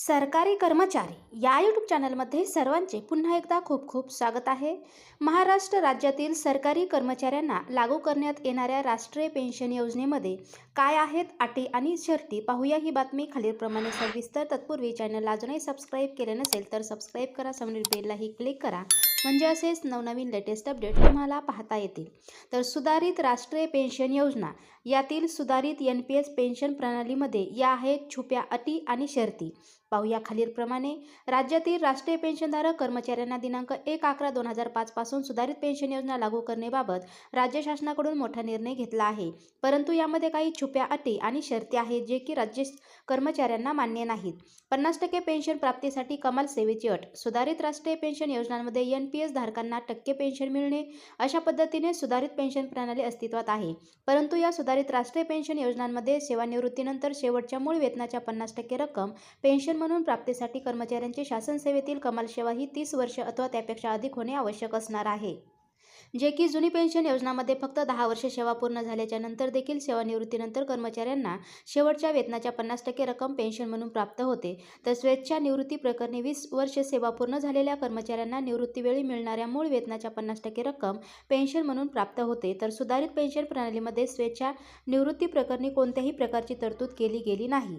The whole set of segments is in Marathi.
सरकारी कर्मचारी या यूट्यूब चॅनलमध्ये सर्वांचे पुन्हा एकदा खूप खूप स्वागत आहे. महाराष्ट्र राज्यातील सरकारी कर्मचाऱ्यांना लागू करण्यात येणाऱ्या राष्ट्रीय पेन्शन योजनेमध्ये काय आहेत अटी आणि शर्ती पाहूया ही बातमी. खालीलप्रमाणे सविस्तर तत्पूर्वी चॅनलला अजूनही सबस्क्राईब केले नसेल तर सबस्क्राईब करा. समोरील बेललाही क्लिक करा. म्हणजे असेच नवनवीन लेटेस्ट अपडेट तुम्हाला पाहता येतील. तर सुधारित राष्ट्रीय पेन्शन योजना यातील सुधारित एन पी एस पेन्शन प्रणालीमध्ये या आहेत छुप्या अटी आणि शर्ती. पाहूया खालीलप्रमाणे. राज्यातील राष्ट्रीय पेन्शनधारक कर्मचाऱ्यांना दिनांक एक अकरा दोन हजार पाचपासून सुधारित पेन्शन योजना लागू करण्याबाबत राज्य शासनाकडून मोठा निर्णय घेतला आहे. परंतु यामध्ये काही छुप्या अटी आणि शर्ती आहेत जे की राज्य कर्मचाऱ्यांना मान्य नाहीत. पन्नास टक्के पेन्शन प्राप्तीसाठी कमाल सेवेची अट. सुधारित राष्ट्रीय पेन्शन योजनांमध्ये एन पी एस धारकांना टक्के पेन्शन मिळणे अशा पद्धतीने सुधारित पेन्शन प्रणाली अस्तित्वात आहे. परंतु या सुधारित राष्ट्रीय पेन्शन योजनांमध्ये सेवानिवृत्तीनंतर शेवटच्या मूळ वेतनाच्या पन्नास टक्के रक्कम पेन्शन म्हणून प्राप्तीसाठी कर्मचाऱ्यांची शासन सेवेतील कमाल सेवा ही तीस वर्ष अथवा त्यापेक्षा अधिक होणे आवश्यक असणार आहे. जे की जुनी पेन्शन योजनामध्ये फक्त दहा वर्ष सेवा पूर्ण झाल्याच्यानंतर देखील सेवानिवृत्तीनंतर कर्मचाऱ्यांना शेवटच्या वेतनाच्या पन्नास टक्के रक्कम पेन्शन म्हणून प्राप्त होते. तर स्वेच्छा निवृत्ती प्रकरणी वीस वर्ष सेवा पूर्ण झालेल्या कर्मचाऱ्यांना निवृत्तीवेळी मिळणाऱ्या मूळ वेतनाच्या पन्नास टक्के रक्कम पेन्शन म्हणून प्राप्त होते. तर सुधारित पेन्शन प्रणालीमध्ये स्वेच्छा निवृत्ती प्रकरणी कोणत्याही प्रकारची तरतूद केली गेली नाही.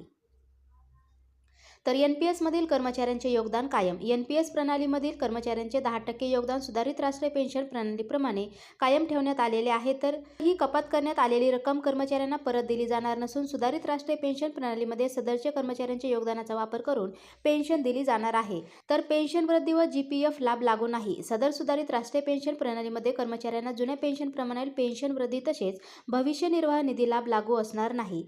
तर एन पी एसमधील कर्मचाऱ्यांचे योगदान कायम. एन पी एस प्रणालीमधील कर्मचाऱ्यांचे दहा टक्के योगदान सुधारित राष्ट्रीय पेन्शन प्रणालीप्रमाणे कायम ठेवण्यात आलेले आहे. तर ही कपात करण्यात आलेली रक्कम कर्मचाऱ्यांना परत दिली जाणार नसून सुधारित राष्ट्रीय पेन्शन प्रणालीमध्ये सदरच्या कर्मचाऱ्यांच्या योगदानाचा वापर करून पेन्शन दिली जाणार आहे. तर पेन्शन वृद्धी व जी पी एफ लाभ लागू नाही. सदर सुधारित राष्ट्रीय पेन्शन प्रणालीमध्ये कर्मचाऱ्यांना जुन्या पेन्शन प्रमाणे पेन्शन वृद्धी तसेच भविष्य निर्वाह निधी लाभ लागू असणार नाही.